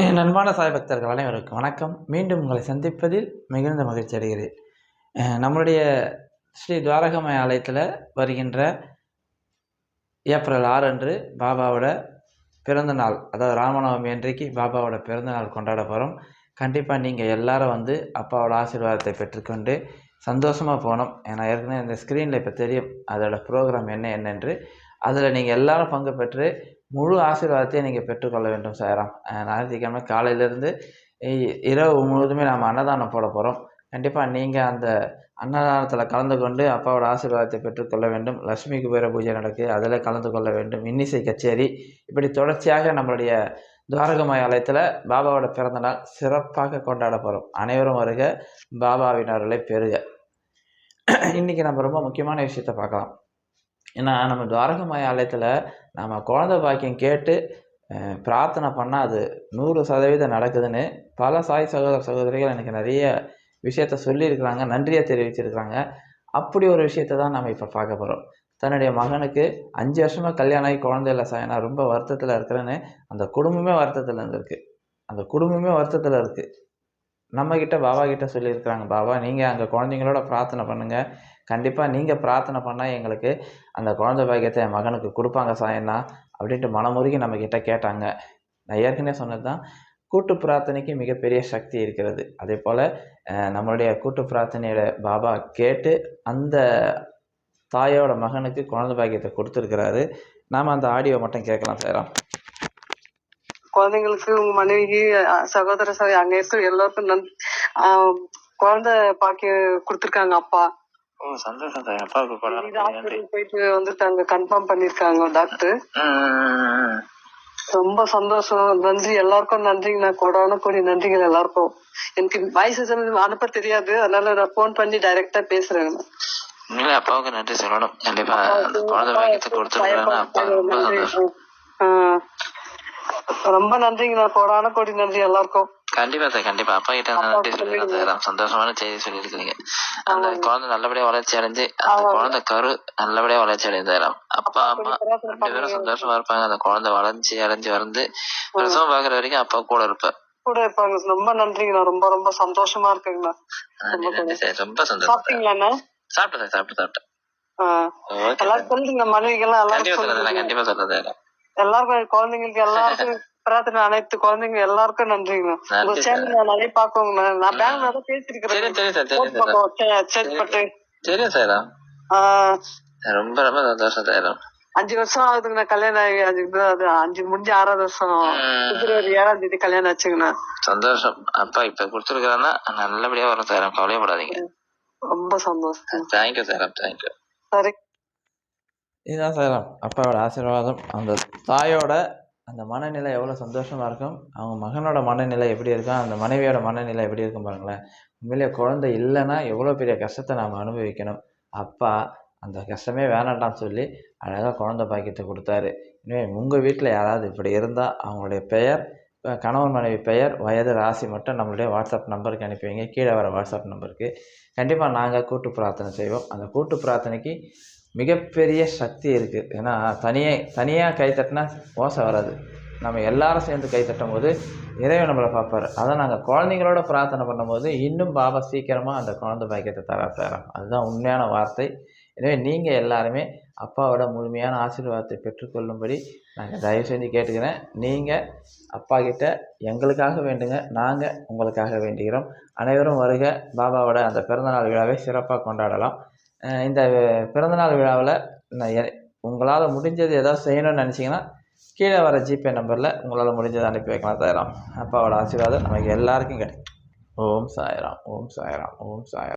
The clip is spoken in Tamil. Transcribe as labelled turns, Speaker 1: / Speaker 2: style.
Speaker 1: என் அன்பான சாய் பக்தர்கள் அனைவருக்கும் வணக்கம். மீண்டும் உங்களை சந்திப்பதில் மிகுந்த மகிழ்ச்சி அடைகிறேன். நம்மளுடைய ஸ்ரீ துவாரகமய ஆலயத்தில் வருகின்ற ஏப்ரல் ஆறு அன்று பாபாவோட பிறந்த நாள் அதாவது ராமநவமி அன்றைக்கு பாபாவோட பிறந்த நாள் கொண்டாட போகிறோம் கண்டிப்பாக நீங்கள் எல்லாரும் வந்து அப்பாவோட ஆசீர்வாதத்தை பெற்றுக்கொண்டு சந்தோஷமாக போகணும். ஏன்னா ஏற்கனவே இந்த ஸ்க்ரீனில் இப்போ தெரியும் அதோட ப்ரோக்ராம் என்ன என்னென்று. அதில் நீங்கள் எல்லாரும் பங்கு பெற்று முழு ஆசீர்வாதத்தையும் நீங்கள் பெற்றுக்கொள்ள வேண்டும் சாராம் ஞாயிற்றுக்கிழமை காலையிலேருந்து இரவு முழுவதுமே நாம் அன்னதானம் போட போகிறோம் கண்டிப்பாக நீங்கள் அந்த அன்னதானத்தில் கலந்து கொண்டு அப்பாவோட ஆசீர்வாதத்தை பெற்றுக்கொள்ள வேண்டும். லட்சுமி குபேர பூஜை நடக்கு அதில் கலந்து கொள்ள வேண்டும். இன்னிசை கச்சேரி. இப்படி தொடர்ச்சியாக நம்மளுடைய துவாரகமாய் ஆலயத்தில் பாபாவோட பிறந்தநாள் சிறப்பாக கொண்டாட போகிறோம் அனைவரும் வருக பாபாவின் அருளை பெறுக. இன்றைக்கி நம்ம ரொம்ப முக்கியமான விஷயத்தை பார்க்கலாம். ஏன்னா நம்ம துவாரகமாய் ஆலயத்தில் நம்ம குழந்த பாக்கியம் கேட்டு பிரார்த்தனை பண்ணால் அது நூறு சதவீதம் நடக்குதுன்னு பல சாய் சகோதர சகோதரிகள் எனக்கு நிறைய விஷயத்த சொல்லியிருக்கிறாங்க நன்றியை தெரிவிச்சிருக்கிறாங்க. அப்படி ஒரு விஷயத்தை தான் நம்ம இப்போ பார்க்க போகிறோம் தன்னுடைய மகனுக்கு அஞ்சு வருஷமாக கல்யாணம் ஆகி குழந்தை இல்லை சார் நான் ரொம்ப வருத்தத்தில் இருக்கிறேன்னு அந்த குடும்பமே வருத்தத்தில் இருந்திருக்கு. அந்த குடும்பமே வருத்தத்தில் இருக்குது நம்மக்கிட்ட பாபா கிட்ட சொல்லியிருக்கிறாங்க பாபா நீங்கள் அங்கே குழந்தைங்களோட பிரார்த்தனை பண்ணுங்கள் கண்டிப்பாக நீங்கள் பிரார்த்தனை பண்ணால் எங்களுக்கு அந்த குழந்தை பாக்கியத்தை என் மகனுக்கு கொடுப்பாங்க சாயண்ணா அப்படின்ட்டு மனமுருகி நம்மக்கிட்ட கேட்டாங்க. நான் ஏற்கனவே சொன்னது தான் கூட்டு பிரார்த்தனைக்கு மிகப்பெரிய சக்தி இருக்கிறது. அதே போல் நம்மளுடைய கூட்டு பிரார்த்தனையோட பாபா கேட்டு அந்த தாயோட மகனுக்கு குழந்தை பாக்கியத்தை கொடுத்துருக்கிறாரு. நாம் அந்த ஆடியோ மட்டும் கேட்கலாம் சார்.
Speaker 2: குழந்தைங்களுக்கு உங்க மனைவிக்கு சகோதர சகோதரி அங்க இருக்க எல்லாருக்கும் குழந்தை பாக்கிய கொடுத்திருக்காங்க அப்பா. போயிட்டு வந்துட்டாங்க. கன்ஃபார்ம் பண்ணிருக்காங்க டாக்டர் ரொம்ப சந்தோஷம். நன்றி. எல்லாருக்கும் நன்றிங்க நான் கொடான கோடி நன்றிகள் எல்லாருக்கும். எனக்கு வாய்ஸ் அனுப்ப தெரியாது. அதனால நான் ஃபோன் பண்ணி டைரக்டா பேசுறேன்.
Speaker 3: உண்மையிலே அப்பாவுக்கு நன்றி சொல்லணும். கண்டிப்பா அந்த குழந்தை பாக்கியத்தை கொடுத்துருக்காங்க அப்பா ரொம்ப சந்தோஷம்.
Speaker 2: ஆஹ், ரொம்ப நன்றிங்க நான் கொடான கோடி நன்றி எல்லாருக்கும்.
Speaker 3: கண்டிப்பா சார் கண்டிப்பா. அப்பா கிட்ட நான் நன்றி சொல்லிடுறேன் சார். சந்தோஷமான செய்தி சொல்லியிருக்கீங்க அந்த குழந்தை நல்லபடியா வளர்ச்சி அடைஞ்சு அந்த குழந்தை கரு நல்லபடியா வளர்ச்சி அடைந்தாராம் அப்பா அம்மா ரெண்டு பேரும் சந்தோஷமா இருப்பாங்க. அந்த குழந்தை வளர்ச்சி அடைஞ்சு வந்து பிரசவம் பாக்குற வரைக்கும் அப்பா கூட இருப்பார்.
Speaker 2: கூட இருப்பாங்க. ரொம்ப நன்றிங்கண்ணா ரொம்ப ரொம்ப சந்தோஷமா இருக்குங்கண்ணா
Speaker 3: ரொம்ப சந்தோஷம்
Speaker 2: சாப்பிட்டீங்களாண்ணா
Speaker 3: சாப்பிட்டேன் சாப்பிட்டு சாப்பிட்டேன்
Speaker 2: எல்லாரும் சொல்லுங்க மனைவிக்கெல்லாம் எல்லாரும்
Speaker 3: கண்டிப்பா சொல்றேன் கண்டிப்பா சொல்றேன்
Speaker 2: எல்லாருக்கும் குழந்தைங்களுக்கு எல்லாருக்கும் பிரார்த்தனை அனைத்து குழந்தைங்க எல்லாருக்கும் நன்றிங்க உங்க சேனல் நான் நிறைய பாக்குவோங்க நான் பேங்க்ல தான் பேசிருக்கிறேன்
Speaker 3: தெரியும் சார் ரொம்ப ரொம்ப சந்தோஷம் சார்
Speaker 2: அஞ்சு வருஷம் ஆகுதுங்கண்ணா கல்யாணம் ஆகி அஞ்சு அது அஞ்சு முடிஞ்சு ஆறாவது வருஷம் பிப்ரவரி ஏழாம் தேதி கல்யாணம் ஆச்சுங்கண்ணா.
Speaker 3: சந்தோஷம். அப்பா இப்ப கொடுத்துருக்காருன்னா நல்லபடியா வரும் சார். கவலையப்படாதீங்க.
Speaker 2: ரொம்ப சந்தோஷம்.
Speaker 3: தேங்க்யூ சார் தேங்க்யூ
Speaker 2: சரி.
Speaker 1: இதுதான் சார் அப்பாவோட ஆசீர்வாதம். அந்த தாயோட அந்த மனநிலை எவ்வளோ சந்தோஷமாக இருக்கும் அவங்க மகனோட மனநிலை எப்படி இருக்கும் அந்த மனைவியோட மனநிலை எப்படி இருக்கும் பாருங்களேன். உண்மையிலேயே குழந்தை இல்லைன்னா எவ்வளோ பெரிய கஷ்டத்தை நாம் அனுபவிக்கணும். அப்பா அந்த கஷ்டமே வேணாண்டான்னு சொல்லி அழகாக குழந்தை பாக்கியத்தை கொடுத்தாரு. இனிமே உங்கள் வீட்டில் யாராவது இப்படி இருந்தால் அவங்களுடைய பெயர் கணவன் மனைவி பெயர் வயது ராசி மட்டும் நம்மளுடைய வாட்ஸ்அப் நம்பருக்கு அனுப்பிவிங்க. கீழே வர வாட்ஸ்அப் நம்பருக்கு. கண்டிப்பாக நாங்கள் கூட்டு பிரார்த்தனை செய்வோம். அந்த கூட்டு பிரார்த்தனைக்கு மிகப்பெரிய சக்தி இருக்குது ஏன்னா தனியே தனியாக கை தட்டினா ஓசை வராது. நம்ம எல்லாரும் சேர்ந்து கை தட்டும் போது இறைவன் நம்மளை பார்ப்பார். அதை நாங்கள் குழந்தைங்களோட பிரார்த்தனை பண்ணும்போது இன்னும் பாபா சீக்கிரமாக அந்த குழந்தை பாக்கியத்தை தர தரோம் அதுதான் உண்மையான வார்த்தை. எனவே நீங்கள் எல்லாருமே அப்பாவோட முழுமையான ஆசீர்வாதத்தை பெற்றுக்கொள்ளும்படி நாங்கள் தயவு செஞ்சு கேட்டுக்கிறேன். நீங்கள் அப்பா கிட்ட எங்களுக்காக வேண்டுங்க நாங்கள் உங்களுக்காக வேண்டுகிறோம். அனைவரும் வருக. பாபாவோட அந்த பிறந்தநாள் விழாவை சிறப்பாக கொண்டாடலாம். இந்த பிறந்தநாள் விழாவில் நான் உங்களால் முடிஞ்சது ஏதாவது செய்யணும்னு நினச்சிங்கன்னா கீழே வர ஜிபே நம்பரில் உங்களால் முடிஞ்சதை அனுப்பி வைக்கலாம் தயாராம் அப்பாவோட ஆசீர்வாதம் நமக்கு எல்லாருக்கும் கிடைக்கும். ஓம் சாய்ராம் ஓம் சாய்ராம் ஓம் சாய்ராம்.